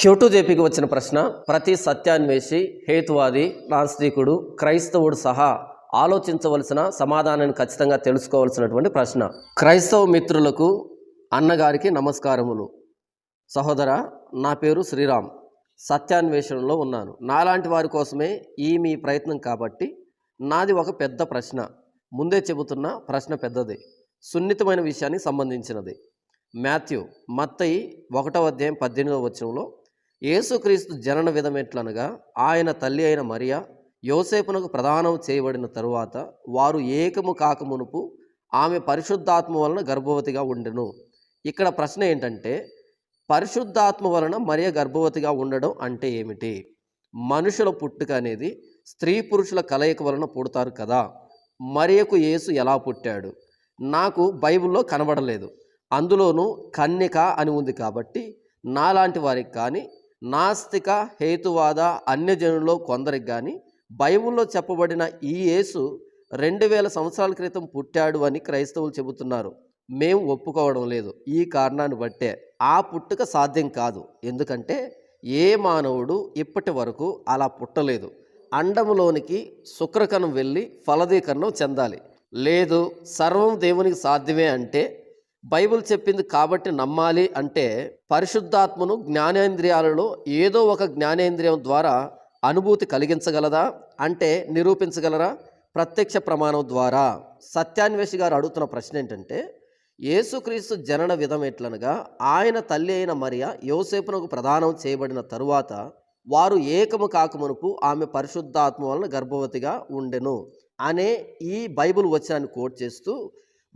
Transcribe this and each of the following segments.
Cute జేపీకి వచ్చిన ప్రశ్న ప్రతి సత్యాన్వేషి హేతువాది నాస్తికుడు క్రైస్తవుడు సహా ఆలోచించవలసిన సమాధానాన్ని ఖచ్చితంగా తెలుసుకోవాల్సినటువంటి ప్రశ్న. క్రైస్తవ మిత్రులకు అన్నగారికి నమస్కారములు. సహోదర నా పేరు శ్రీరామ్. సత్యాన్వేషణలో ఉన్నాను. నాలాంటి వారి కోసమే ఈ మీ ప్రయత్నం కాబట్టి నాది ఒక పెద్ద ప్రశ్న. ముందే చెబుతున్న ప్రశ్న పెద్దది. సున్నితమైన విషయానికి సంబంధించినది. మాథ్యూ మత్తయి ఒకటవ అధ్యాయం పద్దెనిమిదవ వచనంలో యేసుక్రీస్తు జనన విధం ఎట్లనగా ఆయన తల్లి అయిన మరియా యోసేపునకు ప్రదానం చేయబడిన తరువాత వారు ఏకము కాకమునుపు ఆమె పరిశుద్ధాత్మ వలన గర్భవతిగా ఉండెను. ఇక్కడ ప్రశ్న ఏంటంటే పరిశుద్ధాత్మ వలన మరియ గర్భవతిగా ఉండడం అంటే ఏమిటి? మనుషుల పుట్టుక అనేది స్త్రీ పురుషుల కలయిక వలన పుడతారు కదా. మరియకు యేసు ఎలా పుట్టాడు? నాకు బైబిల్లో కనబడలేదు. అందులోనూ కన్యక అని ఉంది కాబట్టి నాలాంటి వారికి కానీ నాస్తిక హేతువాద అన్యజనుల్లో కొందరికి కానీ బైబిల్లో చెప్పబడిన ఈ యేసు రెండు వేల సంవత్సరాల క్రితం పుట్టాడు అని క్రైస్తవులు చెబుతున్నారు. మేము ఒప్పుకోవడం లేదు. ఈ కారణాన్ని బట్టే ఆ పుట్టుక సాధ్యం కాదు. ఎందుకంటే ఏ మానవుడు ఇప్పటి వరకు అలా పుట్టలేదు. అండములోనికి శుక్రకణం వెళ్ళి ఫలదీకరణం చెందాలి. లేదు సర్వం దేవునికి సాధ్యమే అంటే బైబిల్ చెప్పింది కాబట్టి నమ్మాలి అంటే పరిశుద్ధాత్మను జ్ఞానేంద్రియాలలో ఏదో ఒక జ్ఞానేంద్రియం ద్వారా అనుభూతి కలిగించగలదా? అంటే నిరూపించగలరా? ప్రత్యక్ష ప్రమాణం ద్వారా. సత్యాన్వేషి గారు అడుగుతున్న ప్రశ్న ఏంటంటే యేసుక్రీస్తు జనన విధం ఎట్లనగా ఆయన తల్లి అయిన మరియ యోసేపునకు ప్రదానం చేయబడిన తరువాత వారు ఏకము కాకమునుపు ఆమె పరిశుద్ధాత్మ వలన గర్భవతిగా ఉండెను అనే ఈ బైబిల్ వచనాన్ని కోట్ చేస్తూ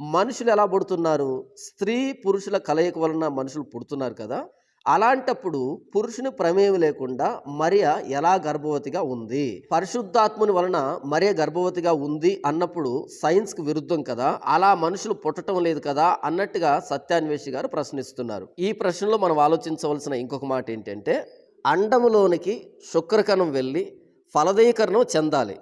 మనుషులు ఎలా పుడుతున్నారు? స్త్రీ పురుషుల కలయిక వలన మనుషులు పుడుతున్నారు కదా? అలాంటప్పుడు పురుషుని ప్రమేయం లేకుండా మరియ ఎలా గర్భవతిగా ఉంది? పరిశుద్ధాత్ముని వలన మరియ గర్భవతిగా ఉంది అన్నప్పుడు సైన్స్కి విరుద్ధం కదా? అలా మనుషులు పుట్టడం లేదు కదా? అన్నట్టుగా సత్యాన్వేషి గారు ప్రశ్నిస్తున్నారు. ఈ ప్రశ్నలో మనం ఆలోచించవలసిన ఇంకొక మాట ఏంటంటే అండములోనికి శుక్రకణం వెళ్ళి ఫలదీకరణం చెందాలి.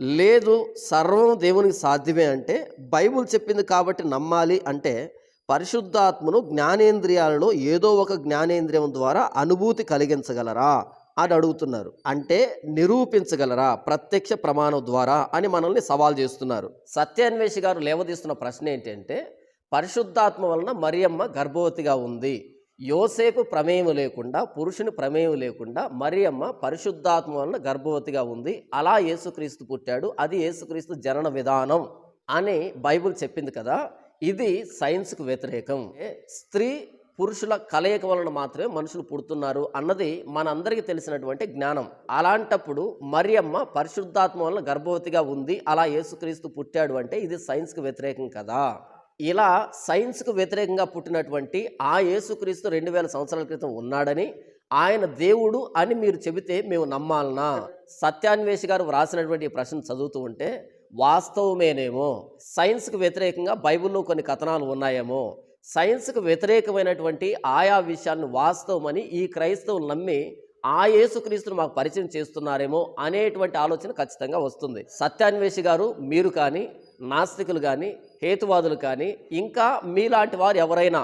లేదు సర్వం దేవునికి సాధ్యమే అంటే బైబుల్ చెప్పింది కాబట్టి నమ్మాలి అంటే పరిశుద్ధాత్మను జ్ఞానేంద్రియాలలో ఏదో ఒక జ్ఞానేంద్రియం ద్వారా అనుభూతి కలిగించగలరా అని అడుగుతున్నారు. అంటే నిరూపించగలరా ప్రత్యక్ష ప్రమాణం ద్వారా అని మనల్ని సవాల్ చేస్తున్నారు. సత్యాన్వేషి గారు లేవదీస్తున్న ప్రశ్న ఏంటంటే పరిశుద్ధాత్మ వలన మరియమ్మ గర్భవతిగా ఉంది. యోసేపు ప్రమేయం లేకుండా పురుషుని ప్రమేయం లేకుండా మరియమ్మ పరిశుద్ధాత్మ వలన గర్భవతిగా ఉంది. అలా యేసుక్రీస్తు పుట్టాడు. అది యేసుక్రీస్తు జనన విధానం అని బైబిల్ చెప్పింది కదా. ఇది సైన్స్కు వ్యతిరేకం. స్త్రీ పురుషుల కలయిక వలన మాత్రమే మనుషులు పుడుతున్నారు అన్నది మనందరికీ తెలిసినటువంటి జ్ఞానం. అలాంటప్పుడు మరియమ్మ పరిశుద్ధాత్మ వలన గర్భవతిగా ఉంది. అలా యేసుక్రీస్తు పుట్టాడు అంటే ఇది సైన్స్కు వ్యతిరేకం కదా. ఇలా సైన్స్కు వ్యతిరేకంగా పుట్టినటువంటి ఆ యేసుక్రీస్తు రెండు వేల సంవత్సరాల క్రితం ఉన్నాడని ఆయన దేవుడు అని మీరు చెబితే మేము నమ్మాలనా? సత్యాన్వేషి గారు వ్రాసినటువంటి ప్రశ్న చదువుతూ ఉంటే వాస్తవమేనేమో? సైన్స్కు వ్యతిరేకంగా బైబిల్లో కొన్ని కథనాలు ఉన్నాయేమో? సైన్స్కు వ్యతిరేకమైనటువంటి ఆయా విషయాలను వాస్తవమని ఈ క్రైస్తవులు నమ్మి ఆ యేసుక్రీస్తును మాకు పరిచయం చేస్తున్నారేమో అనేటువంటి ఆలోచన ఖచ్చితంగా వస్తుంది. సత్యాన్వేషి గారు మీరు కానీ నాస్తికులు కానీ హేతువాదులు కానీ ఇంకా మీలాంటి వారు ఎవరైనా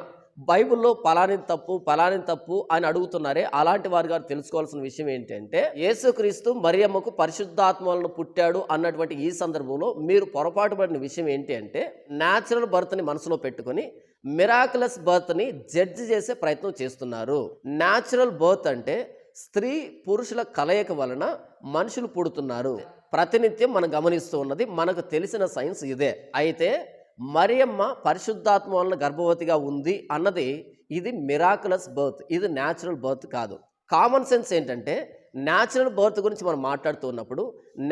బైబిల్లో పలాని తప్పు పలాని తప్పు అని అడుగుతున్నారే అలాంటి వారు గారు తెలుసుకోవాల్సిన విషయం ఏంటంటే యేసుక్రీస్తు మరియమ్మకు పరిశుద్ధాత్మలను పుట్టాడు అన్నటువంటి ఈ సందర్భంలో మీరు పొరపాటు పడిన విషయం ఏంటి అంటే న్యాచురల్ బర్త్ని మనసులో పెట్టుకొని మిరాకులస్ బర్త్ని జడ్జి చేసే ప్రయత్నం చేస్తున్నారు. న్యాచురల్ బర్త్ అంటే స్త్రీ పురుషుల కలయిక వలన మనుషులు పుడుతున్నారు. ప్రతినిత్యం మనం గమనిస్తూ ఉన్నది మనకు తెలిసిన సైన్స్ ఇదే. అయితే మరియమ్మ పరిశుద్ధాత్మ వలన గర్భవతిగా ఉంది అన్నది ఇది మిరాకులస్ బర్త్ ఇది న్యాచురల్ బర్త్ కాదు. కామన్ సెన్స్ ఏంటంటే న్యాచురల్ బర్త్ గురించి మనం మాట్లాడుతూ ఉన్నప్పుడు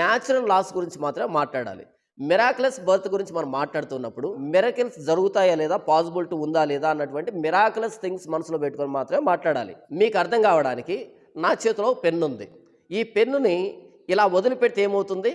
న్యాచురల్ లాస్ గురించి మాత్రమే మాట్లాడాలి. మిరాకులస్ బర్త్ గురించి మనం మాట్లాడుతున్నప్పుడు మిరకిల్స్ జరుగుతాయా లేదా పాసిబిలిటీ ఉందా లేదా అన్నటువంటి మిరాకులస్ థింగ్స్ మనసులో పెట్టుకొని మాత్రమే మాట్లాడాలి. మీకు అర్థం కావడానికి నా చేతిలో పెన్ను ఉంది ఈ పెన్నుని ఇలా వదిలిపెడితే ఏమవుతుంది?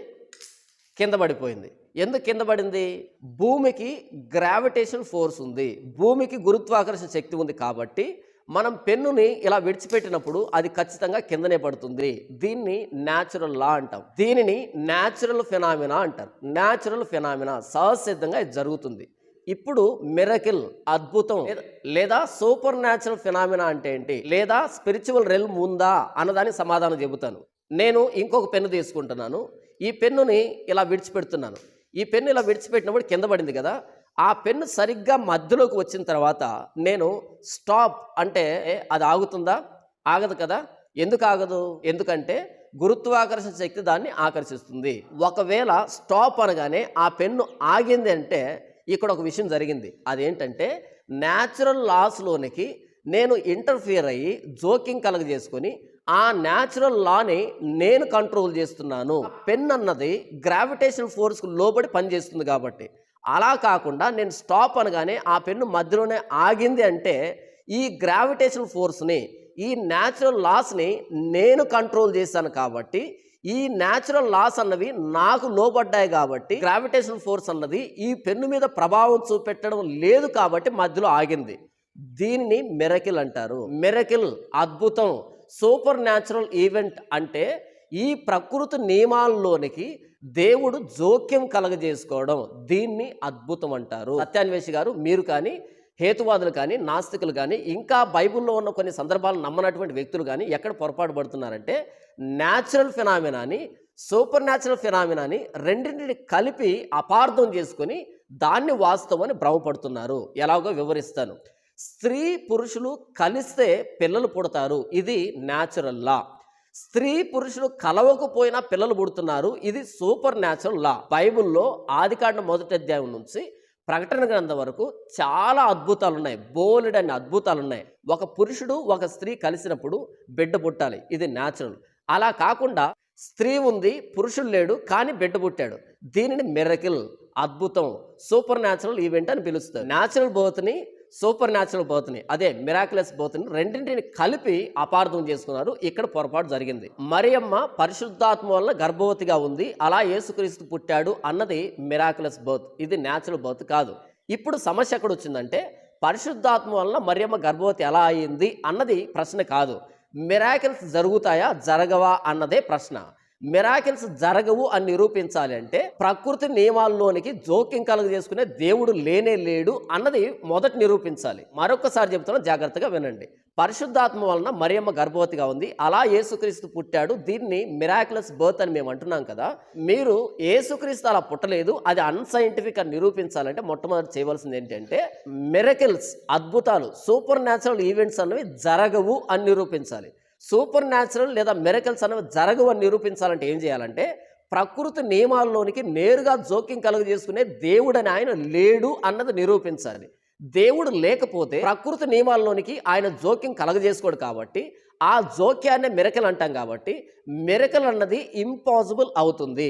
కింద పడిపోయింది. ఎందుకు కింద పడింది? భూమికి గ్రావిటేషన్ ఫోర్స్ ఉంది. భూమికి గురుత్వాకర్షణ శక్తి ఉంది కాబట్టి మనం పెన్నుని ఇలా విడిచిపెట్టినప్పుడు అది ఖచ్చితంగా కిందనే పడుతుంది. దీన్ని న్యాచురల్ లా అంటాం. దీనిని న్యాచురల్ ఫెనామినా అంటారు. న్యాచురల్ ఫెనామినా సహసిద్ధంగా ఇది జరుగుతుంది. ఇప్పుడు మిరకిల్ అద్భుతం. లేదా- లేదా సూపర్ న్యాచురల్ ఫినామినా అంటే ఏంటి? లేదా స్పిరిచువల్ రెల్మ్ ఉందా అన్నదానికి సమాధానం చెబుతాను. నేను ఇంకొక పెన్ను తీసుకుంటున్నాను. ఈ పెన్నుని ఇలా విడిచిపెడుతున్నాను. ఈ పెన్ను ఇలా విడిచిపెట్టినప్పుడు కింద పడింది కదా ఆ పెన్ను సరిగ్గా మధ్యలోకి వచ్చిన తర్వాత నేను స్టాప్ అంటే అది ఆగుతుందా? ఆగదు కదా. ఎందుకు ఆగదు? ఎందుకంటే గురుత్వాకర్షణ శక్తి దాన్ని ఆకర్షిస్తుంది. ఒకవేళ స్టాప్ అనగానే ఆ పెన్ను ఆగింది అంటే ఇక్కడ ఒక విషయం జరిగింది. అదేంటంటే న్యాచురల్ లాస్లోనికి నేను ఇంటర్ఫియర్ అయ్యి జోకింగ్ కలగజేసుకొని ఆ న్యాచురల్ లాని నేను కంట్రోల్ చేస్తున్నాను. పెన్ అన్నది గ్రావిటేషన్ ఫోర్స్కు లోబడి పనిచేస్తుంది కాబట్టి. అలా కాకుండా నేను స్టాప్ అనగానే ఆ పెన్ను మధ్యలోనే ఆగింది అంటే ఈ గ్రావిటేషన్ ఫోర్స్ని ఈ న్యాచురల్ లాస్ని నేను కంట్రోల్ చేశాను కాబట్టి ఈ న్యాచురల్ లాస్ అన్నవి నాకు లోబడ్డాయి కాబట్టి గ్రావిటేషన్ ఫోర్స్ అన్నది ఈ పెన్ను మీద ప్రభావం చూపెట్టడం లేదు కాబట్టి మధ్యలో ఆగింది. దీనిని మెరకిల్ అంటారు. మెరకిల్ అద్భుతం. సూపర్ న్యాచురల్ ఈవెంట్ అంటే ఈ ప్రకృతి నియమాల్లోనికి దేవుడు జోక్యం కలగజేసుకోవడం. దీన్ని అద్భుతం అంటారు. సత్యాన్వేషి గారు మీరు కానీ హేతువాదులు కానీ నాస్తికులు కానీ ఇంకా బైబిల్లో ఉన్న కొన్ని సందర్భాలు నమ్మనటువంటి వ్యక్తులు కానీ ఎక్కడ పొరపాటు పడుతున్నారంటే న్యాచురల్ ఫినామినాని సూపర్ న్యాచురల్ ఫినామినాని రెండింటిని కలిపి అపార్థం చేసుకొని దాన్ని వాస్తవం అని భ్రమపడుతున్నారు. ఎలాగో వివరిస్తాను. స్త్రీ పురుషులు కలిస్తే పిల్లలు పుడతారు. ఇది న్యాచురల్ లా స్త్రీ పురుషులు కలవకపోయినా పిల్లలు పుడుతున్నారు. ఇది సూపర్ న్యాచురల్ లా బైబిల్లో ఆదికాండ మొదటి అధ్యాయం నుంచి ప్రకటన గ్రంథం వరకు చాలా అద్భుతాలు ఉన్నాయి బోలెడ్ అనే అద్భుతాలు ఉన్నాయి ఒక పురుషుడు ఒక స్త్రీ కలిసినప్పుడు బిడ్డ పుట్టాలి. ఇది న్యాచురల్ అలా కాకుండా స్త్రీ ఉంది పురుషుడు లేడు కానీ బిడ్డ పుట్టాడు. దీనిని మిరకిల్ అద్భుతం సూపర్ న్యాచురల్ ఈవెంట్ అని పిలుస్తారు. న్యాచురల్ బర్త్ని సూపర్ న్యాచురల్ బోత్ని అదే మిరాకులస్ బోత్ని రెండింటిని కలిపి అపార్థం చేసుకున్నారు. ఇక్కడ పొరపాటు జరిగింది. మరియమ్మ పరిశుద్ధాత్మ వల్ల గర్భవతిగా ఉంది. అలా యేసుక్రీస్తు పుట్టాడు అన్నది మిరాకులస్ బోత్. ఇది న్యాచురల్ బోత్ కాదు. ఇప్పుడు సమస్య ఎక్కడ వచ్చిందంటే పరిశుద్ధాత్మ వల్ల మరియమ్మ గర్భవతి ఎలా అయింది అన్నది ప్రశ్న కాదు. మిరాకిల్స్ జరుగుతాయా జరగవా అన్నదే ప్రశ్న. మిరాకిల్స్ జరగవు అని నిరూపించాలి అంటే ప్రకృతి నియమాల్లోనికి జోక్యం కలుగజేసుకునే దేవుడు లేనే లేడు అన్నది మొదట నిరూపించాలి. మరొకసారి చెబుతున్న జాగ్రత్తగా వినండి. పరిశుద్ధాత్మ వలన మరియమ్మ గర్భవతిగా ఉంది. అలా యేసుక్రీస్తు పుట్టాడు. దీన్ని మిరాకులస్ బర్త్ అని మేము అంటున్నాం కదా. మీరు యేసుక్రీస్తు అలా పుట్టలేదు. అది అన్సైంటిఫిక్ అని నిరూపించాలంటే మొట్టమొదటి చేయవలసింది ఏంటంటే మిరకిల్స్ అద్భుతాలు సూపర్ న్యాచురల్ ఈవెంట్స్ అన్నవి జరగవు అని నిరూపించాలి. సూపర్ న్యాచురల్ లేదా మెరకల్స్ అనేవి జరగవు అని నిరూపించాలంటే ఏం చేయాలంటే ప్రకృతి నియమాల్లోనికి నేరుగా జోక్యం కలుగజేసుకునే దేవుడని ఆయన లేడు అన్నది నిరూపించాలి. దేవుడు లేకపోతే ప్రకృతి నియమాల్లోనికి ఆయన జోక్యం కలగజేసుకోడు కాబట్టి ఆ జోక్యాన్ని మిరకల్ అంటాం కాబట్టి మిరకల్ అన్నది ఇంపాసిబుల్ అవుతుంది.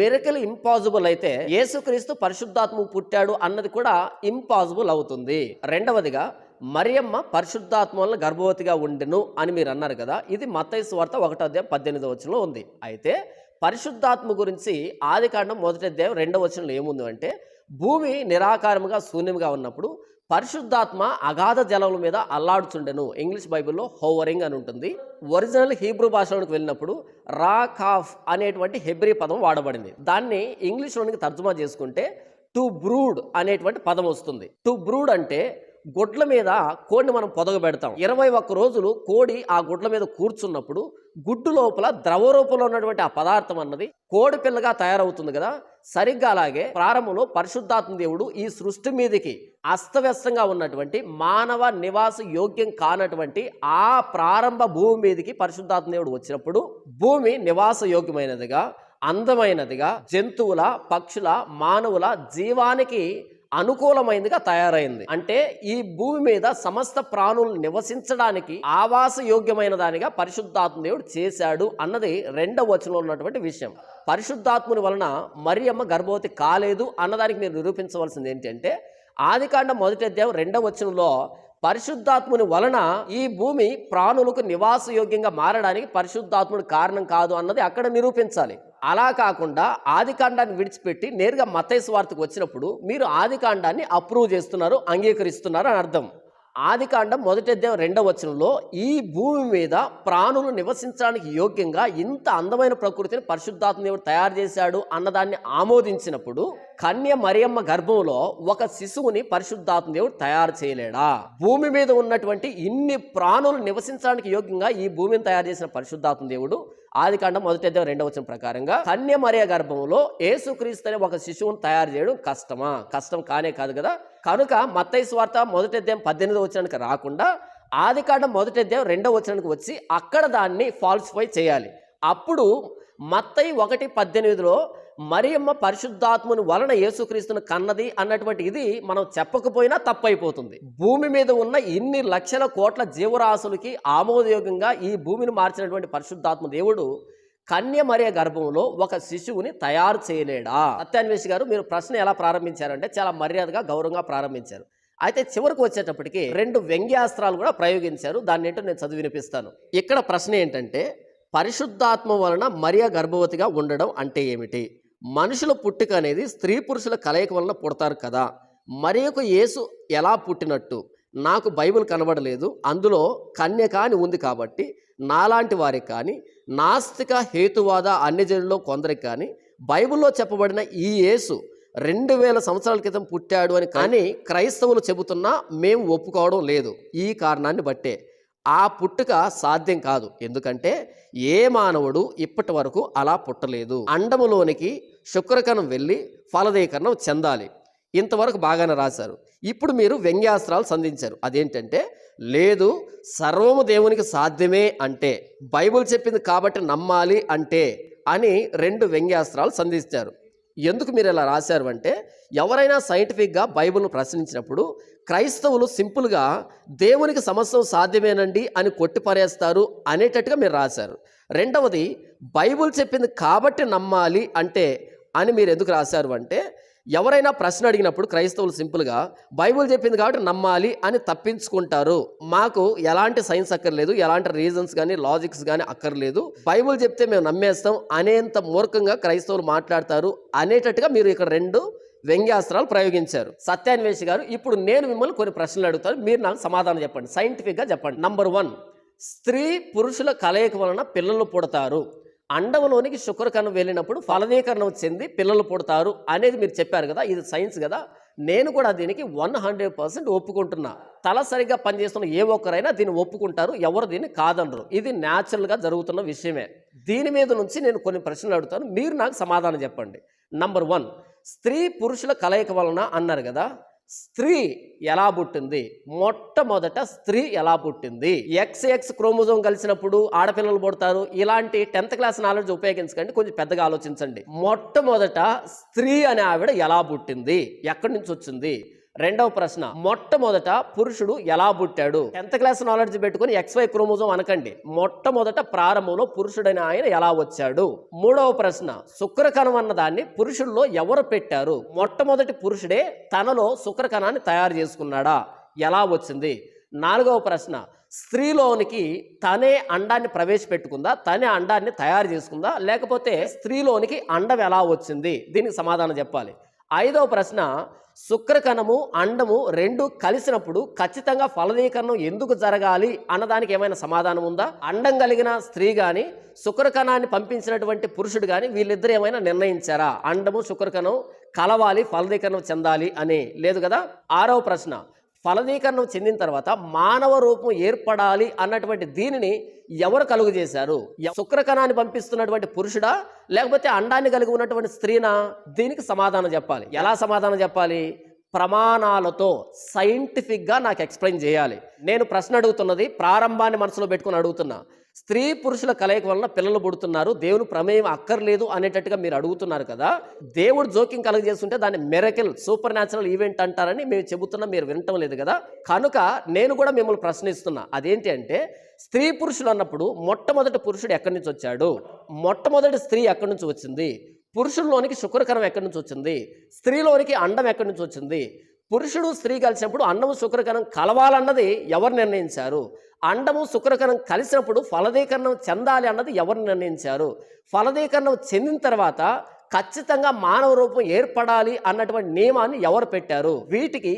మిరకల్ ఇంపాసిబుల్ అయితే యేసుక్రీస్తు పరిశుద్ధాత్మ పుట్టాడు అన్నది కూడా ఇంపాసిబుల్ అవుతుంది. రెండవదిగా మరియమ్మ పరిశుద్ధాత్మ వల్ల గర్భవతిగా ఉండెను అని మీరు అన్నారు కదా ఇది మత్తయి వార్త ఒకటో అధ్యాయం పద్దెనిమిదో వచనంలో ఉంది. అయితే పరిశుద్ధాత్మ గురించి ఆది కాండం మొదటి అధ్యాయం రెండవ వచనంలో ఏముంది అంటే భూమి నిరాకారముగా శూన్యముగా ఉన్నప్పుడు పరిశుద్ధాత్మ అగాధ జలముల మీద అల్లాడుచుండెను. ఇంగ్లీష్ బైబిల్లో హోవరింగ్ అని ఉంటుంది. ఒరిజినల్ హీబ్రూ భాషలోకి వెళ్ళినప్పుడు రా కాఫ్ అనేటువంటి హెబ్రీ పదం వాడబడింది. దాన్ని ఇంగ్లీష్లోనికి తర్జుమా చేసుకుంటే టు బ్రూడ్ అనేటువంటి పదం వస్తుంది. టు బ్రూడ్ అంటే గుడ్ల మీద కోడిని మనం పొదగ పెడతాం. ఇరవై ఒక్క రోజులు కోడి ఆ గుడ్ల మీద కూర్చున్నప్పుడు గుడ్డు లోపల ద్రవ రూపంలో ఉన్నటువంటి ఆ పదార్థం అన్నది కోడి పిల్లగా తయారవుతుంది కదా. సరిగ్గా అలాగే ప్రారంభంలో పరిశుద్ధాత్మ దేవుడు ఈ సృష్టి మీదకి అస్తవ్యస్తంగా ఉన్నటువంటి మానవ నివాస యోగ్యం కానటువంటి ఆ ప్రారంభ భూమి మీదకి పరిశుద్ధాత్మ దేవుడు వచ్చినప్పుడు భూమి నివాస యోగ్యమైనదిగా అందమైనదిగా జంతువుల పక్షుల మానవుల జీవానికి అనుకూలమైనదిగా తయారైంది. అంటే ఈ భూమి మీద సమస్త ప్రాణులు నివసించడానికి ఆవాస యోగ్యమైన దానిగా పరిశుద్ధాత్మ దేవుడు చేశాడు అన్నది రెండవ వచనంలో ఉన్నటువంటి విషయం. పరిశుద్ధాత్ముని వలన మరియమ్మ గర్భవతి కాలేదు అన్నదానికి మీరు నిరూపించవలసింది ఏంటంటే ఆదికాండ మొదటి అధ్యాయం రెండవ వచనంలో పరిశుద్ధాత్ముని వలన ఈ భూమి ప్రాణులకు నివాసయోగ్యంగా మారడానికి పరిశుద్ధాత్ముడు కారణం కాదు అన్నది అక్కడ నిరూపించాలి. అలా కాకుండా ఆదికాండాన్ని విడిచిపెట్టి నేరుగా మతైసు వార్తకు వచ్చినప్పుడు మీరు ఆదికాండాన్ని అప్రూవ్ చేస్తున్నారు అంగీకరిస్తున్నారు అని అర్థం. ఆది కాండం మొదటి అధ్యాయం రెండవ వచనంలో ఈ భూమి మీద ప్రాణులు నివసించడానికి యోగ్యంగా ఇంత అందమైన ప్రకృతిని పరిశుద్ధాత్మ దేవుడు తయారు చేశాడు అన్నదాన్ని ఆమోదించినప్పుడు కన్య మరియమ్మ గర్భంలో ఒక శిశువుని పరిశుద్ధాత్మ దేవుడు తయారు చేయలేడా? భూమి మీద ఉన్నటువంటి ఇన్ని ప్రాణులు నివసించడానికి యోగ్యంగా ఈ భూమిని తయారు చేసిన పరిశుద్ధాత్మ దేవుడు ఆది కాండం మొదటి అధ్యాయం రెండవ వచనం ప్రకారంగా కన్య మరియ గర్భంలో యేసుక్రీస్తు అనే ఒక శిశువును తయారు చేయడం కష్టమా? కష్టం కానే కాదు కదా. కనుక మత్తయి స్వార్థ మొదటి అధ్యాయం పద్దెనిమిది వచ్చినానికి రాకుండా ఆది కాండం మొదటి అధ్యాయం రెండవ వచ్చినానికి వచ్చి అక్కడ దాన్ని ఫాల్సిఫై చేయాలి. అప్పుడు మత్తయి ఒకటి పద్దెనిమిదిలో మరియమ్మ పరిశుద్ధాత్మను వలన యేసుక్రీస్తును కన్నది అన్నటువంటి ఇది మనం చెప్పకపోయినా తప్పైపోతుంది. భూమి మీద ఉన్న ఇన్ని లక్షల కోట్ల జీవరాశులకి ఆమోదయోగంగా ఈ భూమిని మార్చినటువంటి పరిశుద్ధాత్మ దేవుడు కన్య మరియ గర్భంలో ఒక శిశువుని తయారు చేయలేడా? సత్యాన్వేషి గారు మీరు ప్రశ్న ఎలా ప్రారంభించారంటే చాలా మర్యాదగా గౌరవంగా ప్రారంభించారు. అయితే చివరికి వచ్చేటప్పటికి రెండు వ్యంగ్యాస్త్రాలు కూడా ప్రయోగించారు. దాన్ని ఏంటో నేను చదివి వినిపిస్తాను. ఇక్కడ ప్రశ్న ఏంటంటే పరిశుద్ధాత్మ వలన మరియ గర్భవతిగా ఉండడం అంటే ఏమిటి? మనుషుల పుట్టుక అనేది స్త్రీ పురుషుల కలయిక వలన పుడతారు కదా. మరియకు యేసు ఎలా పుట్టినట్టు? నాకు బైబిల్ కనబడలేదు. అందులో కన్య కాని ఉంది కాబట్టి నాలాంటి వారికి కానీ నాస్తిక హేతువాద అన్యజనుల్లో కొందరికి కానీ బైబిల్లో చెప్పబడిన ఈ యేసు రెండు వేల సంవత్సరాల క్రితం పుట్టాడు అని కానీ క్రైస్తవులు చెబుతున్నా మేము ఒప్పుకోవడం లేదు. ఈ కారణాన్ని బట్టే ఆ పుట్టుక సాధ్యం కాదు. ఎందుకంటే ఏ మానవుడు ఇప్పటి వరకు అలా పుట్టలేదు. అండములోనికి శుక్రకణం వెళ్ళి ఫలదీకరణం చెందాలి. ఇంతవరకు బాగానే రాశారు. ఇప్పుడు మీరు వ్యంగ్యాస్త్రాలు సంధించారు. అదేంటంటే లేదు సర్వము దేవునికి సాధ్యమే అంటే బైబిల్ చెప్పింది కాబట్టి నమ్మాలి అంటే అని రెండు వ్యంగ్యాస్త్రాలు సంధిస్తారు. ఎందుకు మీరు ఇలా రాశారు అంటే ఎవరైనా సైంటిఫిక్గా బైబిల్ను ప్రశ్నించినప్పుడు క్రైస్తవులు సింపుల్గా దేవునికి సమస్తం సాధ్యమేనండి అని కొట్టిపారేస్తారు అనేటట్టుగా మీరు రాశారు. రెండవది బైబుల్ చెప్పింది కాబట్టి నమ్మాలి అంటే అని మీరు ఎందుకు రాశారు అంటే ఎవరైనా ప్రశ్న అడిగినప్పుడు క్రైస్తవులు సింపుల్గా బైబిల్ చెప్పింది కాబట్టి నమ్మాలి అని తప్పించుకుంటారు. మాకు ఎలాంటి సైన్స్ అక్కర్లేదు ఎలాంటి రీజన్స్ కానీ లాజిక్స్ కానీ అక్కర్లేదు. బైబిల్ చెప్తే మేము నమ్మేస్తాం అనేంత మూర్ఖంగా క్రైస్తవులు మాట్లాడతారు అనేటట్టుగా మీరు ఇక్కడ రెండు వ్యంగ్యాస్త్రాలు ప్రయోగించారు. సత్యాన్వేషి గారు ఇప్పుడు నేను మిమ్మల్ని కొన్ని ప్రశ్నలు అడుగుతాను. మీరు నాకు సమాధానం చెప్పండి. సైంటిఫిక్గా చెప్పండి. నంబర్ వన్ స్త్రీ పురుషుల కలయిక వలన పిల్లలు పుడతారు. అండవలోనికి శుక్రకణం వెళ్ళినప్పుడు ఫలదీకరణం చెంది పిల్లలు పుడతారు అనేది మీరు చెప్పారు కదా ఇది సైన్స్ కదా. నేను కూడా దీనికి వన్ హండ్రెడ్ పర్సెంట్ ఒప్పుకుంటున్నా. తల సరిగ్గా పనిచేస్తున్న ఏ ఒక్కరైనా దీన్ని ఒప్పుకుంటారు ఎవరు దీన్ని కాదనరు. ఇది న్యాచురల్గా జరుగుతున్న విషయమే. దీని మీద నుంచి నేను కొన్ని ప్రశ్నలు అడుగుతాను. మీరు నాకు సమాధానం చెప్పండి. నంబర్ వన్ స్త్రీ పురుషుల కలయిక వలన అన్నారు కదా స్త్రీ ఎలా పుట్టింది? మొట్టమొదట స్త్రీ ఎలా పుట్టింది? ఎక్స్ ఎక్స్ క్రోమోజోమ్ కలిసినప్పుడు ఆడపిల్లలు పుడతారు. ఇలాంటి టెన్త్ క్లాస్ నాలెడ్జ్ ఉపయోగించకండి. కొంచెం పెద్దగా ఆలోచించండి. మొట్టమొదట స్త్రీ అనే ఆవిడ ఎలా పుట్టింది? ఎక్కడి నుంచి వచ్చింది? రెండవ ప్రశ్న మొట్టమొదట పురుషుడు ఎలా పుట్టాడు? టెన్త్ క్లాస్ నాలెడ్జ్ పెట్టుకుని ఎక్స్వై క్రోమోజోమ్ అనకండి. మొట్టమొదట ప్రారంభంలో పురుషుడైన ఆయన ఎలా వచ్చాడు? మూడవ ప్రశ్న శుక్రకణం అన్న దాన్ని పురుషుల్లో ఎవరు పెట్టారు? మొట్టమొదటి పురుషుడే తనలో శుక్రకణాన్ని తయారు చేసుకున్నాడా? ఎలా వచ్చింది? నాలుగవ ప్రశ్న స్త్రీలోనికి తనే అండాన్ని ప్రవేశపెట్టుకుందా? తనే అండాన్ని తయారు చేసుకుందా? లేకపోతే స్త్రీలోనికి అండం ఎలా వచ్చింది? దీనికి సమాధానం చెప్పాలి. ఐదవ ప్రశ్న శుక్రకణము అండము రెండు కలిసినప్పుడు ఖచ్చితంగా ఫలదీకరణం ఎందుకు జరగాలి అన్నదానికి ఏమైనా సమాధానం ఉందా? అండం కలిగిన స్త్రీ కానీ శుక్రకణాన్ని పంపించినటువంటి పురుషుడు కానీ వీళ్ళిద్దరు ఏమైనా నిర్ణయించారా? అండము శుక్రకణం కలవాలి ఫలదీకరణం చెందాలి అని. లేదు కదా? ఆరవ ప్రశ్న ఫలదీకరణం చెందిన తర్వాత మానవ రూపం ఏర్పడాలి అన్నటువంటి దీనిని ఎవరు కలుగు చేశారు శుక్రకణాన్ని పంపిస్తున్నటువంటి పురుషుడా? లేకపోతే అండాన్ని కలిగి ఉన్నటువంటి స్త్రీనా? దీనికి సమాధానం చెప్పాలి. ఎలా సమాధానం చెప్పాలి? ప్రమాణాలతో సైంటిఫిక్గా నాకు ఎక్స్ప్లెయిన్ చేయాలి. నేను ప్రశ్న అడుగుతున్నది ప్రారంభాన్ని మనసులో పెట్టుకుని అడుగుతున్నా. స్త్రీ పురుషుల కలయిక వలన పిల్లలు పుడుతున్నారు దేవుని ప్రమేయం అక్కర్లేదు అనేటట్టుగా మీరు అడుగుతున్నారు కదా దేవుడు జోక్యం కలగజేస్తుంటే దాన్ని మెరకిల్ సూపర్ న్యాచురల్ ఈవెంట్ అంటారని మేము చెబుతున్నా మీరు వినటం లేదు కదా. కనుక నేను కూడా మిమ్మల్ని ప్రశ్నిస్తున్నా అదేంటి అంటే స్త్రీ పురుషులు అన్నప్పుడు మొట్టమొదటి పురుషుడు ఎక్కడి నుంచి వచ్చాడు? మొట్టమొదటి స్త్రీ ఎక్కడి నుంచి వచ్చింది? పురుషుల్లోనికి శుక్రకరం ఎక్కడి నుంచి వచ్చింది? స్త్రీలోనికి అండం ఎక్కడి నుంచి వచ్చింది? పురుషుడు స్త్రీ కలిసినప్పుడు అండము శుక్రకణం కలవాలన్నది ఎవరు నిర్ణయించారు? అండము శుక్రకణం కలిసినప్పుడు ఫలదీకరణం చెందాలి అన్నది ఎవరు నిర్ణయించారు? ఫలదీకరణం చెందిన తర్వాత ఖచ్చితంగా మానవ రూపం ఏర్పడాలి అన్నటువంటి నియమాన్ని ఎవరు పెట్టారు? వీటికి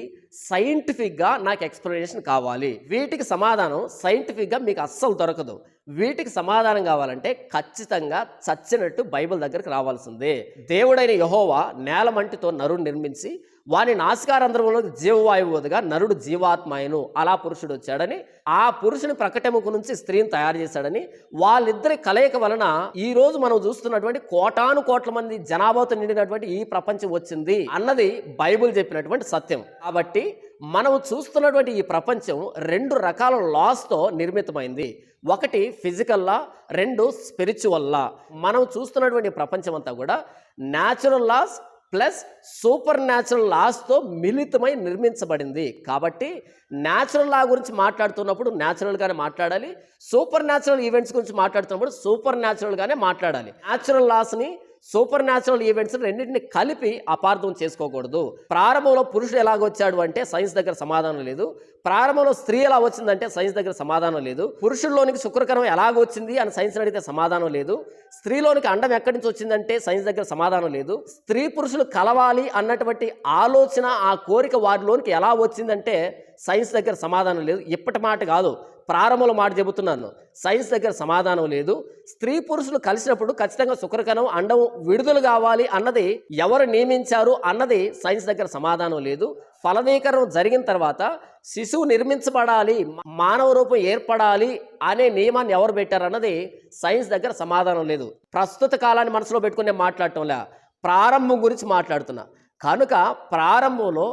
సైంటిఫిక్గా నాకు ఎక్స్ప్లెనేషన్ కావాలి. వీటికి సమాధానం సైంటిఫిక్గా మీకు అస్సలు దొరకదు. వీటికి సమాధానం కావాలంటే ఖచ్చితంగా చచ్చినట్టు బైబిల్ దగ్గరికి రావాల్సిందే. దేవుడైన యహోవా నేలమంటితో నరుడు నిర్మించి వాని నాసికారంధ్రంలో జీవవాయువు వదిగా నరుడు జీవాత్మాయను అలా పురుషుడు వచ్చాడని ఆ పురుషుని ప్రకటముకు నుంచి స్త్రీని తయారు చేశాడని వాళ్ళిద్దరి కలయిక వలన ఈ రోజు మనం చూస్తున్నటువంటి కోటాను కోట్ల మంది జనాభాతో నిండినటువంటి ఈ ప్రపంచం వచ్చింది అన్నది బైబిల్ చెప్పినటువంటి సత్యం. కాబట్టి మనం చూస్తున్నటువంటి ఈ ప్రపంచం రెండు రకాల లాస్తో నిర్మితమైంది. ఒకటి ఫిజికల్లా రెండు స్పిరిచువల్లా. మనం చూస్తున్నటువంటి ప్రపంచం అంతా కూడా natural laws plus super natural లాస్తో మిళితమై నిర్మించబడింది. కాబట్టి న్యాచురల్ లా గురించి మాట్లాడుతున్నప్పుడు న్యాచురల్గానే మాట్లాడాలి. సూపర్ న్యాచురల్ ఈవెంట్స్ గురించి మాట్లాడుతున్నప్పుడు సూపర్ న్యాచురల్గానే మాట్లాడాలి. న్యాచురల్ లాస్ని సూపర్ న్యాచురల్ ఈవెంట్స్ రెండింటిని కలిపి అపార్థం చేసుకోకూడదు. ప్రారంభంలో పురుషుడు ఎలాగొచ్చాడు అంటే సైన్స్ దగ్గర సమాధానం లేదు. ప్రారంభంలో స్త్రీ ఎలా వచ్చిందంటే సైన్స్ దగ్గర సమాధానం లేదు. పురుషుల్లోనికి శుక్రకరం ఎలాగొచ్చింది అని సైన్స్ అడిగితే సమాధానం లేదు. స్త్రీలోనికి అండం ఎక్కడి నుంచి వచ్చిందంటే సైన్స్ దగ్గర సమాధానం లేదు. స్త్రీ పురుషులు కలవాలి అన్నటువంటి ఆలోచన ఆ కోరిక వారిలోనికి ఎలా వచ్చిందంటే సైన్స్ దగ్గర సమాధానం లేదు. ఇప్పటి మాట కాదు. ప్రారంభంలో మాట చెబుతున్నాను. సైన్స్ దగ్గర సమాధానం లేదు. స్త్రీ పురుషులు కలిసినప్పుడు ఖచ్చితంగా శుక్రకణం అండం విడుదల కావాలి అన్నది ఎవరు నియమించారు అన్నది సైన్స్ దగ్గర సమాధానం లేదు. ఫలదీకరణం జరిగిన తర్వాత శిశువు నిర్మించబడాలి మానవ రూపం ఏర్పడాలి అనే నియమాన్ని ఎవరు పెట్టారు అన్నది సైన్స్ దగ్గర సమాధానం లేదు. ప్రస్తుత కాలాన్ని మనసులో పెట్టుకునే మాట్లాడటంలా. ప్రారంభం గురించి మాట్లాడుతున్నా. కనుక ప్రారంభంలో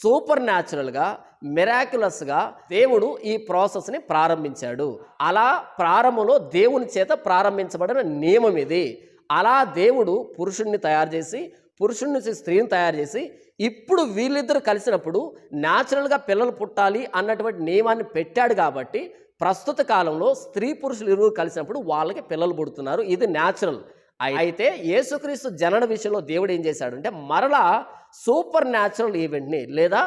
సూపర్ న్యాచురల్గా మిరాక్యులస్గా దేవుడు ఈ ప్రాసెస్ని ప్రారంభించాడు. అలా ప్రారంభంలో దేవుని చేత ప్రారంభించబడిన నియమం ఇది. అలా దేవుడు పురుషుణ్ణి తయారు చేసి పురుషుడి నుంచి స్త్రీని తయారు చేసి ఇప్పుడు వీళ్ళిద్దరు కలిసినప్పుడు న్యాచురల్గా పిల్లలు పుట్టాలి అన్నటువంటి నియమాన్ని పెట్టాడు కాబట్టి ప్రస్తుత కాలంలో స్త్రీ పురుషులు ఇరువురు కలిసినప్పుడు వాళ్ళకి పిల్లలు పుడుతున్నారు. ఇది న్యాచురల్ అయితే యేసుక్రీస్తు జనన విషయంలో దేవుడు ఏం చేశాడంటే మరలా సూపర్ న్యాచురల్ ఈవెంట్ని లేదా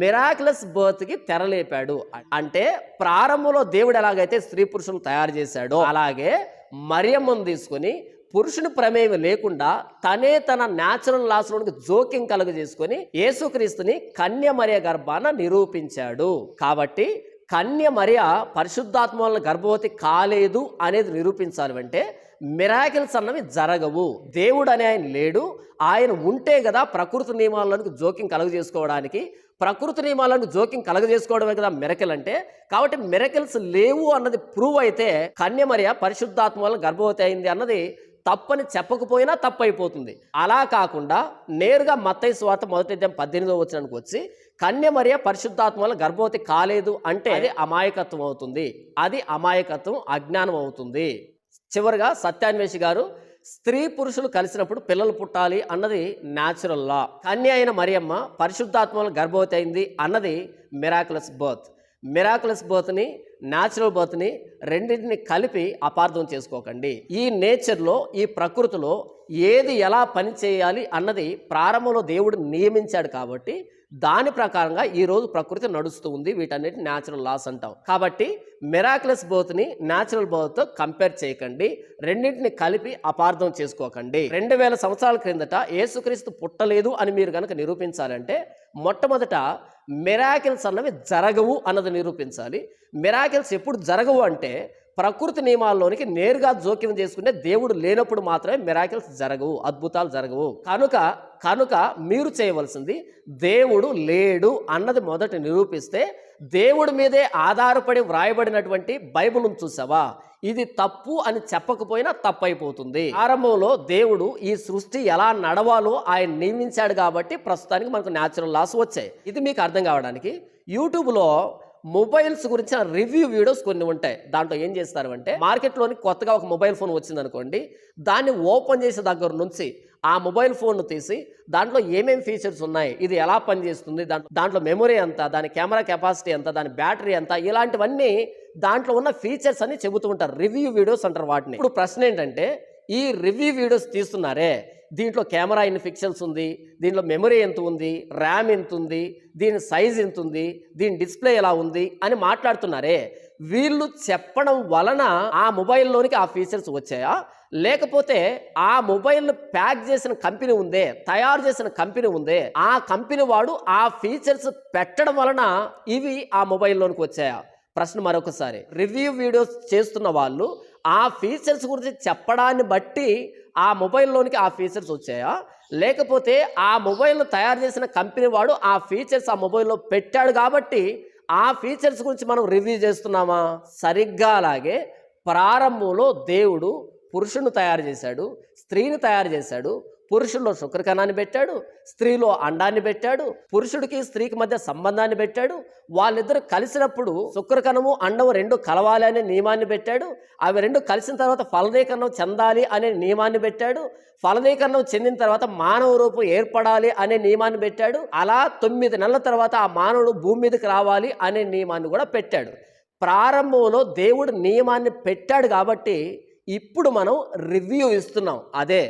మిరాక్లస్ బర్త్కి తెరలేపాడు. అంటే ప్రారంభంలో దేవుడు ఎలాగైతే స్త్రీ పురుషులు తయారు చేశాడో అలాగే మరియమ్మను తీసుకొని పురుషుని ప్రమేయం లేకుండా తనే తన న్యాచురల్ లాస్లోనికి జోక్యం కలుగజేసుకొని యేసుక్రీస్తుని కన్య మరియ గర్భాన నిరూపించాడు. కాబట్టి కన్య మరియ పరిశుద్ధాత్మ వలన గర్భవతి కాలేదు అనేది నిరూపించాలి అంటే మిరాకిల్స్ అన్నవి జరగవు. దేవుడు అనే ఆయన లేడు. ఆయన ఉంటే కదా ప్రకృతి నియమాలకు జోక్యం కలుగజేసుకోవడానికి ప్రకృతి నియమాలను జోక్యం కలగజేసుకోవడమే కదా మిరకిల్ అంటే. కాబట్టి మిరకిల్స్ లేవు అన్నది ప్రూవ్ అయితే కన్యమర్య పరిశుద్ధాత్మ వల్ల గర్భవతి అయింది అన్నది తప్పని చెప్పకపోయినా తప్పు అయిపోతుంది అలా కాకుండా నేరుగా మత్తయ్య స్వార్థ మొదటి అధ్యాయం పద్దెనిమిదో వచ్చినానికి వచ్చి కన్యమర్య పరిశుద్ధాత్మ వల్ల గర్భవతి కాలేదు అంటే అది అమాయకత్వం అవుతుంది. అది అమాయకత్వం అజ్ఞానం అవుతుంది. చివరిగా సత్యాన్వేషి గారు స్త్రీ పురుషులు కలిసినప్పుడు పిల్లలు పుట్టాలి అన్నది న్యాచురల్ లా కన్య అయిన మరియమ్మ పరిశుద్ధాత్మల గర్భవతి అయింది అన్నది మిరాకులస్ బర్త్ మిరాకులస్ బర్త్ని న్యాచురల్ బర్త్ని రెండింటిని కలిపి అపార్థం చేసుకోకండి. ఈ నేచర్లో ఈ ప్రకృతిలో ఏది ఎలా పని చేయాలి అన్నది ప్రారంభంలో దేవుడు నియమించాడు కాబట్టి దాని ప్రకారంగా ఈరోజు ప్రకృతి నడుస్తూ ఉంది. వీటన్నిటి న్యాచురల్ లాస్ అంటాం. కాబట్టి మిరాక్లెస్ బోత్ని న్యాచురల్ బోత్తో కంపేర్ చేయకండి. రెండింటిని కలిపి అపార్థం చేసుకోకండి. రెండు వేల సంవత్సరాల క్రిందట ఏసుక్రీస్తు పుట్టలేదు అని మీరు కనుక నిరూపించాలంటే మొట్టమొదట మిరాకిల్స్ అన్నవి జరగవు అన్నది నిరూపించాలి. మిరాకిల్స్ ఎప్పుడు జరగవు అంటే ప్రకృతి నియమాల్లోనికి నేరుగా జోక్యం చేసుకునే దేవుడు లేనప్పుడు మాత్రమే మిరాకిల్స్ జరగవు అద్భుతాలు జరగవు. కనుక కనుక మీరు చేయవలసింది దేవుడు లేడు అన్నది మొదట నిరూపిస్తే దేవుడి మీదే ఆధారపడి వ్రాయబడినటువంటి బైబిల్ను చూసావా? ఇది తప్పు అని చెప్పకపోయినా తప్పు అయిపోతుంది ఆరంభంలో దేవుడు ఈ సృష్టి ఎలా నడవాలో ఆయన నియమించాడు కాబట్టి ప్రస్తుతానికి మనకు న్యాచురల్ లాస్ వచ్చాయి. ఇది మీకు అర్థం కావడానికి. యూట్యూబ్లో మొబైల్స్ గురించిన రివ్యూ వీడియోస్ కొన్ని ఉంటాయి. దాంట్లో ఏం చేస్తారు అంటే మార్కెట్లోని కొత్తగా ఒక మొబైల్ ఫోన్ వచ్చింది అనుకోండి దాన్ని ఓపెన్ చేసే దగ్గర నుంచి ఆ మొబైల్ ఫోన్ను తీసి దాంట్లో ఏమేమి ఫీచర్స్ ఉన్నాయి ఇది ఎలా పనిచేస్తుంది దాంట్లో దాంట్లో మెమొరీ ఎంత దాని కెమెరా కెపాసిటీ ఎంత దాని బ్యాటరీ ఎంత ఇలాంటివన్నీ దాంట్లో ఉన్న ఫీచర్స్ అన్ని చెబుతూ ఉంటారు. రివ్యూ వీడియోస్ అంటారు వాటిని. ఇప్పుడు ప్రశ్న ఏంటంటే ఈ రివ్యూ వీడియోస్ తీస్తున్నారే దీంట్లో కెమెరా ఎన్ని పిక్సెల్స్ ఉంది దీంట్లో మెమరీ ఎంత ఉంది ర్యామ్ ఎంత ఉంది దీని సైజ్ ఎంత ఉంది దీని డిస్ప్లే ఎలా ఉంది అని మాట్లాడుతున్నారే. వీళ్ళు చెప్పడం వలన ఆ మొబైల్లోనికి ఆ ఫీచర్స్ వచ్చాయా? లేకపోతే ఆ మొబైల్ ప్యాక్ చేసిన కంపెనీ ఉందే తయారు చేసిన కంపెనీ ఉందే ఆ కంపెనీ వాడు ఆ ఫీచర్స్ పెట్టడం వలన ఇవి ఆ మొబైల్లోనికి వచ్చాయా? ప్రశ్న మరొకసారి. రివ్యూ వీడియోస్ చేస్తున్న వాళ్ళు ఆ ఫీచర్స్ గురించి చెప్పడాన్ని బట్టి ఆ మొబైల్లోనికి ఆ ఫీచర్స్ వచ్చాయా? లేకపోతే ఆ మొబైల్ను తయారు చేసిన కంపెనీ వాడు ఆ ఫీచర్స్ ఆ మొబైల్లో పెట్టాడు కాబట్టి ఆ ఫీచర్స్ గురించి మనం రివ్యూ చేస్తున్నామా? సరిగ్గా అలాగే ప్రారంభంలో దేవుడు పురుషుని తయారు చేశాడు స్త్రీని తయారు చేశాడు పురుషుల్లో శుక్రకణాన్ని పెట్టాడు స్త్రీలో అండాన్ని పెట్టాడు పురుషుడికి స్త్రీకి మధ్య సంబంధాన్ని పెట్టాడు. వాళ్ళిద్దరు కలిసినప్పుడు శుక్రకణము అండము రెండు కలవాలి అనే నియమాన్ని పెట్టాడు. అవి రెండు కలిసిన తర్వాత ఫలదీకరణం చెందాలి అనే నియమాన్ని పెట్టాడు. ఫలదీకరణం చెందిన తర్వాత మానవ రూపం ఏర్పడాలి అనే నియమాన్ని పెట్టాడు. అలా తొమ్మిది నెలల తర్వాత ఆ మానవుడు భూమి మీదకి రావాలి అనే నియమాన్ని కూడా పెట్టాడు. ప్రారంభంలో దేవుడు నియమాన్ని పెట్టాడు కాబట్టి ఇప్పుడు మనం రివ్యూ ఇస్తున్నాం. అదే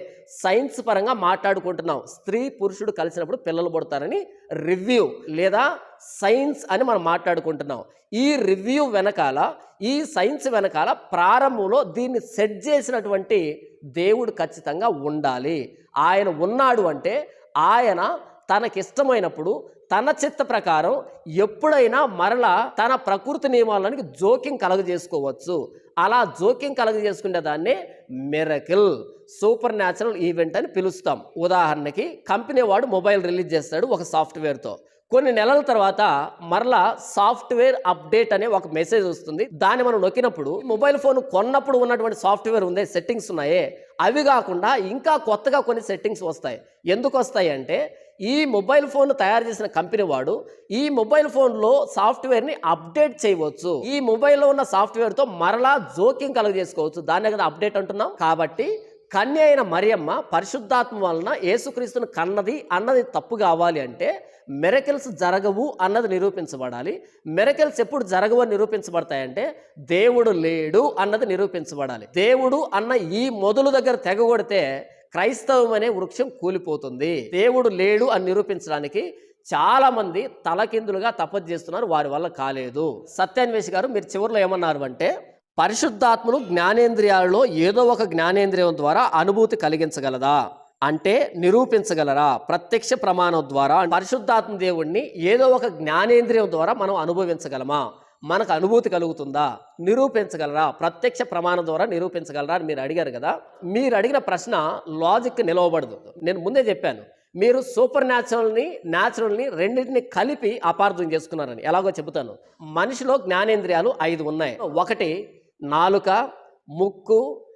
సైన్స్ పరంగా మాట్లాడుకుంటున్నాం. స్త్రీ పురుషుడు కలిసినప్పుడు పిల్లలు పుడతారని రివ్యూ లేదా సైన్స్ అని మనం మాట్లాడుకుంటున్నాం. ఈ రివ్యూ వెనకాల ఈ సైన్స్ వెనకాల ప్రారంభంలో దీన్ని సెట్ చేసినటువంటి దేవుడు ఖచ్చితంగా ఉండాలి. ఆయన ఉన్నాడు అంటే ఆయన తనకిష్టమైనప్పుడు తన చిత్త ప్రకారం ఎప్పుడైనా మరలా తన ప్రకృతి నియమాలకి జోక్యం కలగజేసుకోవచ్చు. అలా జోక్యం కలగజేసుకునే దాన్ని మిరకిల్ సూపర్ న్యాచురల్ ఈవెంట్ అని పిలుస్తాం. ఉదాహరణకి కంపెనీ వాడు మొబైల్ రిలీజ్ చేస్తాడు ఒక సాఫ్ట్వేర్తో. కొన్ని నెలల తర్వాత మరలా సాఫ్ట్వేర్ అప్డేట్ అనే ఒక మెసేజ్ వస్తుంది. దాన్ని మనం నొక్కినప్పుడు మొబైల్ ఫోన్ కొన్నప్పుడు ఉన్నటువంటి సాఫ్ట్వేర్ ఉందే సెట్టింగ్స్ ఉన్నాయే. అవి కాకుండా ఇంకా కొత్తగా కొన్ని సెట్టింగ్స్ వస్తాయి. ఎందుకు వస్తాయి అంటే ఈ మొబైల్ ఫోన్ తయారు చేసిన కంపెనీ వాడు ఈ మొబైల్ ఫోన్లో సాఫ్ట్వేర్ని అప్డేట్ చేయవచ్చు. ఈ మొబైల్లో ఉన్న సాఫ్ట్వేర్తో మరలా జోక్యం కలుగజేసుకోవచ్చు. దాన్నే కదా అప్డేట్ అంటున్నాం. కాబట్టి కన్య అయిన మరియమ్మ పరిశుద్ధాత్మ వలన యేసుక్రీస్తును కన్నది అన్నది తప్పు కావాలి అంటే మెరకిల్స్ జరగవు అన్నది నిరూపించబడాలి. మెరకిల్స్ ఎప్పుడు జరగవు అని నిరూపించబడతాయంటే దేవుడు లేడు అన్నది నిరూపించబడాలి. దేవుడు అన్న ఈ మొదలు దగ్గర తెగగొడితే క్రైస్తవం అనే వృక్షం కూలిపోతుంది. దేవుడు లేడు అని నిరూపించడానికి చాలా మంది తలకిందులుగా తపస్సు చేస్తున్నారు వారి వల్ల కాలేదు. సత్యాన్వేషి గారు మీరు చివరిలో ఏమన్నారు అంటే పరిశుద్ధాత్మలు జ్ఞానేంద్రియాలలో ఏదో ఒక జ్ఞానేంద్రియం ద్వారా అనుభూతి కలిగించగలదా? అంటే నిరూపించగలరా? ప్రత్యక్ష ప్రమాణం ద్వారా పరిశుద్ధాత్మ దేవుణ్ణి ఏదో ఒక జ్ఞానేంద్రియం ద్వారా మనం అనుభవించగలమా? మనకు అనుభూతి కలుగుతుందా? నిరూపించగలరా? ప్రత్యక్ష ప్రమాణం ద్వారా నిరూపించగలరా అని మీరు అడిగారు కదా? మీరు అడిగిన ప్రశ్న లాజిక్ నిలవబడదు. నేను ముందే చెప్పాను. మీరు సూపర్ న్యాచురల్ని న్యాచురల్ని రెండింటిని కలిపి అపార్థం చేసుకున్నారని. ఎలాగో చెబుతాను. మనిషిలో జ్ఞానేంద్రియాలు ఐదు ఉన్నాయి. ఒకటి నాలుక ముక్కు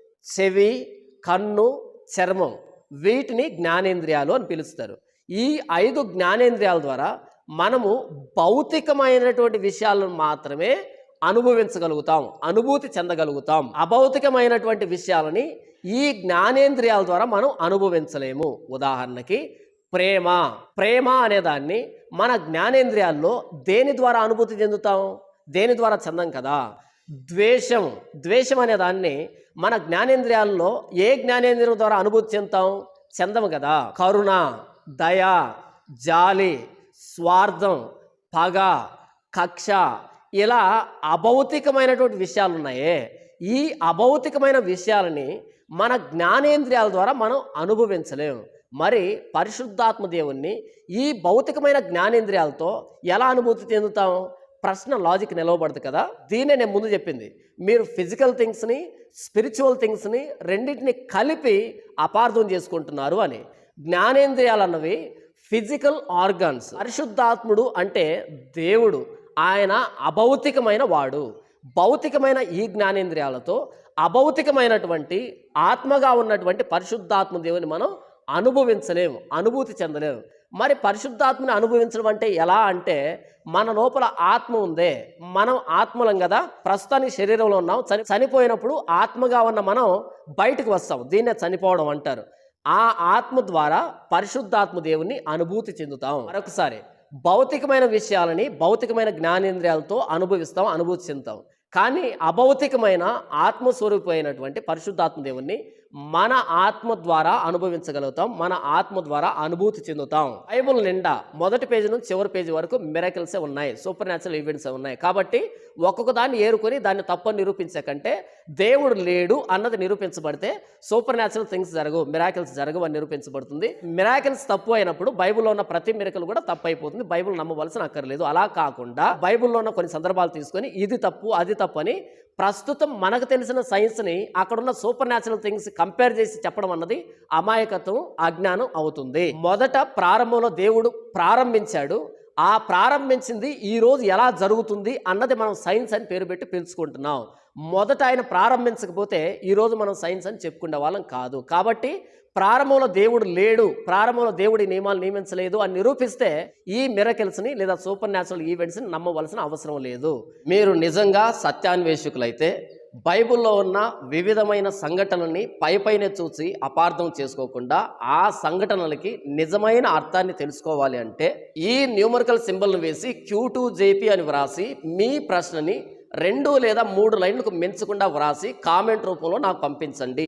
చెవి కన్ను చర్మం. వీటిని జ్ఞానేంద్రియాలు అని పిలుస్తారు. ఈ ఐదు జ్ఞానేంద్రియాల ద్వారా మనము భౌతికమైనటువంటి విషయాలను మాత్రమే అనుభవించగలుగుతాం అనుభూతి చెందగలుగుతాం. అభౌతికమైనటువంటి విషయాలని ఈ జ్ఞానేంద్రియాల ద్వారా మనం అనుభవించలేము. ఉదాహరణకి ప్రేమ. ప్రేమ అనేదాన్ని మన జ్ఞానేంద్రియాల్లో దేని ద్వారా అనుభూతి చెందుతాం? దేని ద్వారా చెందం కదా? ద్వేషం. ద్వేషం అనే దాన్ని మన జ్ఞానేంద్రియాల్లో ఏ జ్ఞానేంద్రియం ద్వారా అనుభూతి చెందుతాం? చెందము కదా. కరుణ దయ జాలి స్వార్థం పగ కక్ష ఇలా అభౌతికమైనటువంటి విషయాలు ఉన్నాయే ఈ అభౌతికమైన విషయాలని మన జ్ఞానేంద్రియాల ద్వారా మనం అనుభవించలేము. మరి పరిశుద్ధాత్మ దేవుణ్ణి ఈ భౌతికమైన జ్ఞానేంద్రియాలతో ఎలా అనుభూతి చెందుతాం? ప్రశ్న లాజిక్ నిలవబడదు కదా. దీన్నే నేను ముందు చెప్పింది. మీరు ఫిజికల్ థింగ్స్ని స్పిరిచువల్ థింగ్స్ని రెండింటిని కలిపి అపార్థం చేసుకుంటున్నారు అని. జ్ఞానేంద్రియాలు అన్నవి ఫిజికల్ ఆర్గాన్స్. పరిశుద్ధాత్ముడు అంటే దేవుడు. ఆయన అభౌతికమైన వాడు. భౌతికమైన ఈ జ్ఞానేంద్రియాలతో అభౌతికమైనటువంటి ఆత్మగా ఉన్నటువంటి పరిశుద్ధాత్మ దేవుని మనం అనుభవించలేము అనుభూతి చెందలేము. మరి పరిశుద్ధాత్మని అనుభవించడం అంటే ఎలా అంటే మన లోపల ఆత్మ ఉందే. మనం ఆత్మలం కదా. ప్రస్తుతానికి శరీరంలో ఉన్నాం. చని చనిపోయినప్పుడు ఆత్మగా ఉన్న మనం బయటకు వస్తాం. దీన్నే చనిపోవడం అంటారు. ఆ ఆత్మ ద్వారా పరిశుద్ధాత్మ దేవుణ్ణి అనుభూతి చెందుతాం. మరొకసారి భౌతికమైన విషయాలని భౌతికమైన జ్ఞానేంద్రియాలతో అనుభవిస్తాం అనుభూతి చెందుతాం. కానీ అభౌతికమైన ఆత్మస్వరూపమైనటువంటి పరిశుద్ధాత్మ దేవుణ్ణి మన ఆత్మ ద్వారా అనుభవించగలుగుతాం మన ఆత్మ ద్వారా అనుభూతి చెందుతాం. బైబుల్ నిండా మొదటి పేజీ నుంచి చివరి పేజీ వరకు మిరకల్సే ఉన్నాయి సూపర్ న్యాచురల్ ఈవెంట్స్ ఉన్నాయి. కాబట్టి ఒక్కొక్క దాన్ని ఏరుకొని దాన్ని తప్పని నిరూపించే కంటే దేవుడు లేడు అన్నది నిరూపించబడితే సూపర్ న్యాచురల్ థింగ్స్ జరగవు మిరాకిల్స్ జరగవు అని నిరూపించబడుతుంది. మిరాకిల్స్ తప్పు అయినప్పుడు బైబిల్లో ఉన్న ప్రతి మిరకల్ కూడా తప్పు అయిపోతుంది బైబిల్ నమ్మవలసిన అక్కర్లేదు. అలా కాకుండా బైబిల్లో ఉన్న కొన్ని సందర్భాలు తీసుకొని ఇది తప్పు అది తప్పు అని ప్రస్తుతం మనకు తెలిసిన సైన్స్ని అక్కడున్న సూపర్ న్యాచురల్ థింగ్స్ కంపేర్ చేసి చెప్పడం అన్నది అమాయకత్వం అజ్ఞానం అవుతుంది. మొదట ప్రారంభంలో దేవుడు ప్రారంభించాడు. ఆ ప్రారంభించింది ఈరోజు ఎలా జరుగుతుంది అన్నది మనం సైన్స్ అని పేరు పెట్టి పిలుచుకుంటున్నాం. మొదట ఆయన ప్రారంభించకపోతే ఈరోజు మనం సైన్స్ అని చెప్పుకునే వాళ్ళం కాదు. కాబట్టి ప్రారంభంలో దేవుడు లేడు ప్రారంభంలో దేవుడి నియమాలు నియమించలేదు అని నిరూపిస్తే ఈ మిరకిల్స్ని లేదా సూపర్ న్యాచురల్ ఈవెంట్స్ని నమ్మవలసిన అవసరం లేదు. మీరు నిజంగా సత్యాన్వేషకులైతే బైబిల్లో ఉన్న వివిధమైన సంఘటనల్ని పై పైనే చూసి అపార్థం చేసుకోకుండా ఆ సంఘటనలకి నిజమైన అర్థాన్ని తెలుసుకోవాలి అంటే ఈ న్యూమరికల్ సింబల్ను వేసి క్యూ టూ జేపీ అని వ్రాసి మీ ప్రశ్నని రెండు లేదా మూడు లైన్లకు మించకుండా వ్రాసి కామెంట్ రూపంలో నాకు పంపించండి.